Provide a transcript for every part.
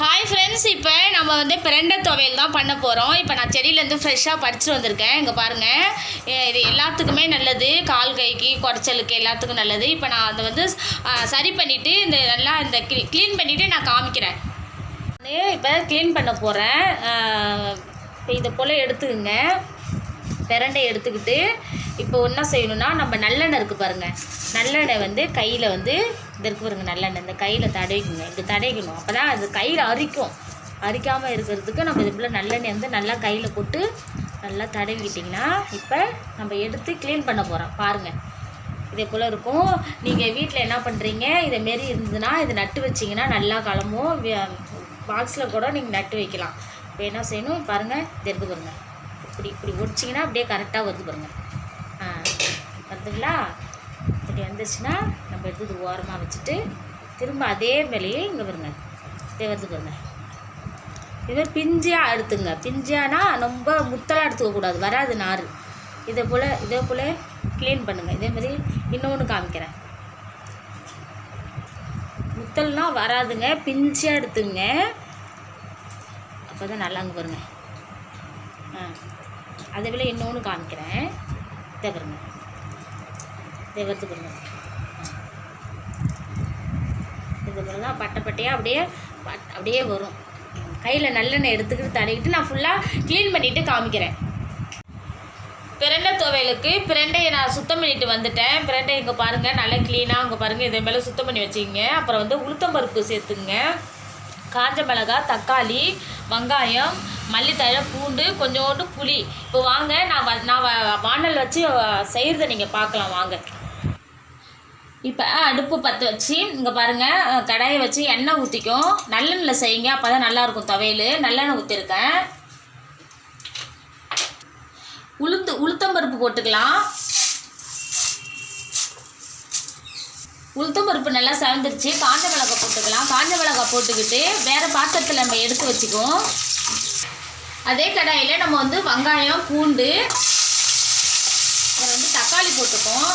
Hi friends இப்போ நம்ம வந்து பிரண்டை துவையல் தான் பண்ண போகிறோம் இப்போ நான் செடியிலேருந்து ஃப்ரெஷ்ஷாக பறிச்சுட்டு வந்திருக்கேன். இங்கே பாருங்கள் இது எல்லாத்துக்குமே நல்லது. கால் கைக்கு குடைச்சலுக்கு எல்லாத்துக்கும் நல்லது. இப்போ நான் அதை வந்து சரி பண்ணிவிட்டு இந்த நல்லா இந்த க்ளீன் பண்ணிவிட்டு நான் காமிக்கிறேன். இப்போ க்ளீன் பண்ண போகிறேன் இப்போ இதை போல் எடுத்துக்கங்க. பிரண்டை எடுத்துக்கிட்டு இப்போ என்ன செய்யணும்னா நம்ம நல்லெண்ணெய் இருக்குது பாருங்கள் நல்லெண்ணெய் வந்து கையில் வந்து இது பாருங்கள் நல்லெண்ணெய். இந்த கையில் தடவிக்குங்க இப்படி தடைக்கணும் அப்போ தான் அது கையில் அரிக்கும். அரிக்காமல் இருக்கிறதுக்கு நம்ம இது போல் நல்லெண்ணெய் வந்து நல்லா கையில் போட்டு நல்லா தடவிக்கிட்டிங்கன்னா இப்போ நம்ம எடுத்து க்ளீன் பண்ண போகிறோம் பாருங்கள் இதே போல் இருக்கும். நீங்கள் வீட்டில் என்ன பண்ணுறீங்க இதை மாரி இருந்ததுன்னா இதை நட்டு வச்சிங்கன்னா நல்லா கிளம்பும் பாக்ஸில் கூட நீங்கள் நட்டு வைக்கலாம். இப்போ என்ன செய்யணும் பாருங்கள் தெரிந்து பாருங்கள் இப்படி இப்படி ஒடிச்சிங்கன்னா அப்படியே கரெக்டாக வருது பாருங்கள் ஆ வருதுங்களா? இப்படி வந்துச்சுன்னா நம்ம எடுத்து இது ஓரமாக வச்சுட்டு திரும்ப அதே மேலேயே இங்கே வருங்க இதே வருது பாருங்க. இது பிஞ்சியாக எடுத்துங்க பிஞ்சியானா ரொம்ப முத்தலாக எடுத்துக்கக்கூடாது வராது நார் இதே போல் இதே போல் க்ளீன் பண்ணுங்கள் இதே மாதிரி இன்னொன்று காமிக்கிறேன். முத்தல்னால் வராதுங்க. பிஞ்சியாக எடுத்துங்க அப்போ தான் நல்லா அங்கே வருங்க ஆ. அதே போல் இன்னொன்று காமிக்கிறேன். தகருங்க. பாருங்க. இதே இது போல் தான் பட்டை பட்டையாக அப்படியே பட் அப்படியே வரும். கையில் நல்லெண்ணெய் எடுத்துக்கிட்டு தடவிட்டு நான் ஃபுல்லாக க்ளீன் பண்ணிவிட்டு காமிக்கிறேன். பிரண்டை துவையலுக்கு பிரண்டையை நான் சுத்தம் பண்ணிட்டு வந்துட்டேன். பிரண்டை இங்கே பாருங்கள் நல்லா க்ளீனாக அங்கே பாருங்கள் இதே மேலே சுத்தம் பண்ணி வச்சுக்கோங்க. அப்புறம் வந்து உளுத்தம்பருப்பு சேர்த்துங்க காஞ்ச மிளகாய் தக்காளி வெங்காயம் மல்லித்தழை பூண்டு கொஞ்சோண்டு புளி. இப்போ வாங்க நான் வ- நான் வானல் வாணல் வச்சு செய்கிறத நீங்கள் பார்க்கலாம் வாங்க. இப்போ அடுப்பு பற்ற வச்சு இங்கே பாருங்கள் கடாயை வச்சு எண்ணெய் ஊற்றிக்கும் நல்லெண்ணில் செய்யுங்க அப்போ தான் நல்லாயிருக்கும் துவையல். நல்லெண்ணெய் ஊற்றிருக்கேன் உளுந்து உளுத்தம்பருப்பு போட்டுக்கலாம். உளுத்தம்பருப்பு நல்லா செவந்துருச்சு. காஞ்ச மிளகாய் போட்டுக்கலாம். காஞ்ச மிளகாய் போட்டுக்கிட்டு வேறு பாத்திரத்தில் நம்ம எடுத்து வச்சுக்குவோம். அதே கடாயில் நம்ம வந்து வெங்காயம் பூண்டு அப்புறம் வந்து தக்காளி போட்டுப்போம்.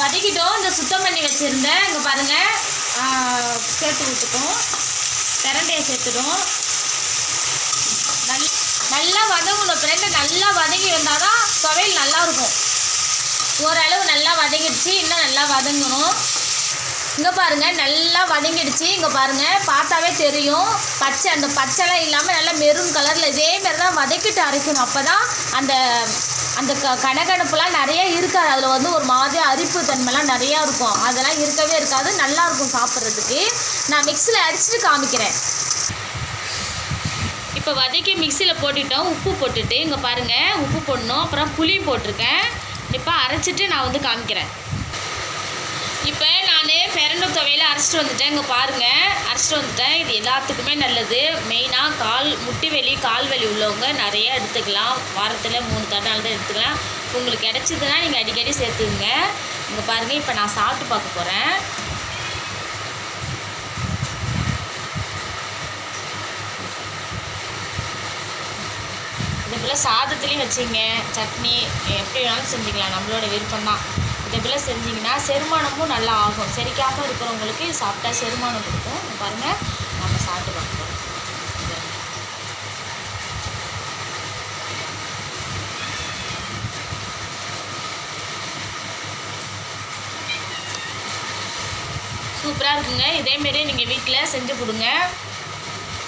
வதக்கிட்டோம். இந்த சுத்தம் பண்ணி வச்சுருந்தேன் இங்கே பாருங்கள் சேர்த்து விட்டுக்கும் பிரண்டையை சேர்த்துடும் நல் நல்லா வதங்கணும். பிரண்டை நல்லா வதங்கி வந்தால் தான் துவையல் நல்லாயிருக்கும் ஓரளவு நல்லா வதங்கிடுச்சு. இன்னும் நல்லா வதங்கணும். இங்கே பாருங்கள் நல்லா வதங்கிடுச்சு. இங்கே பாருங்கள் பார்த்தாவே தெரியும். பச்சை அந்த பச்சைலாம் இல்லாமல் நல்லா மெரூன் கலரில் இதே மாதிரி தான் வதக்கிட்டு அரைக்கணும். அப்போ தான் அந்த அந்த க கனகனப்புலாம் நிறைய இருக்காது. அதில் வந்து ஒரு மாதிரி அரிப்பு தன்மைலாம் நிறையா இருக்கும். அதெல்லாம் இருக்கவே இருக்காது. நல்லாயிருக்கும் சாப்பிட்றதுக்கு. நான் மிக்ஸியில் அடிச்சுட்டு காமிக்கிறேன். இப்போ வதக்கி மிக்சியில் போட்டுட்டோம். உப்பு போட்டுட்டு இங்கே பாருங்கள் உப்பு போடணும். அப்புறம் புளி போட்டிருக்கேன். இப்போ அரைச்சிட்டு நான் வந்து காமிக்கிறேன். இப்போ நான் பிரண்டை தொகையில் அரைச்சிட்டு வந்துட்டேன். இங்கே பாருங்கள் அரைச்சிட்டு வந்துட்டேன். இது எல்லாத்துக்குமே நல்லது. மெயினாக கால் முட்டி வலி கால் வலி உள்ளவங்க நிறைய எடுத்துக்கலாம். வாரத்தில் மூணு தடவை தான் எடுத்துக்கலாம். உங்களுக்கு கிடச்சிதுன்னா நீங்கள் அடிக்கடி சேர்த்துக்குங்க. இங்கே பாருங்கள் இப்போ நான் சாப்பிட்டு பார்க்க போகிறேன் இதே போல் சாதத்துலேயும் வச்சுங்க சட்னி எப்படி வேணாலும் செஞ்சுக்கலாம். நம்மளோட விருப்பம் தான் இதே செஞ்சிங்கன்னா செரிமானமும் நல்லா ஆகும். செரிக்காமல் இருக்கிறவங்களுக்கு இது சாப்பிட்டா செரிமானம் கொடுக்கும். பாருங்கள் நம்ம சாப்பிட்டு பார்க்க சூப்பராக இருக்குங்க. இதேமாரி நீங்கள் வீட்டில் செஞ்சு கொடுங்க.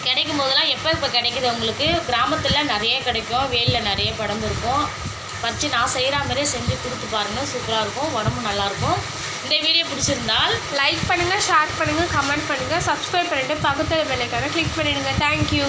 கிடைக்கும் போதெல்லாம் எப்போ இப்போ கிடைக்குது உங்களுக்கு? கிராமத்தில் நிறைய கிடைக்கும். வேலில் நிறைய படம் இருக்கும். வச்சு நான் செய்கிற மாதிரியே செஞ்சு கொடுத்து பாருங்கள் சூப்பராக இருக்கும். உடம்பு நல்லாயிருக்கும் இந்த வீடியோ பிடிச்சிருந்தால் லைக் பண்ணுங்கள் ஷேர் பண்ணுங்கள் கமெண்ட் பண்ணுங்கள் சப்ஸ்கிரைப் பண்ணிட்டு பக்கத்தில் பெல்லைக்கான கிளிக் பண்ணிவிடுங்க தேங்க்யூ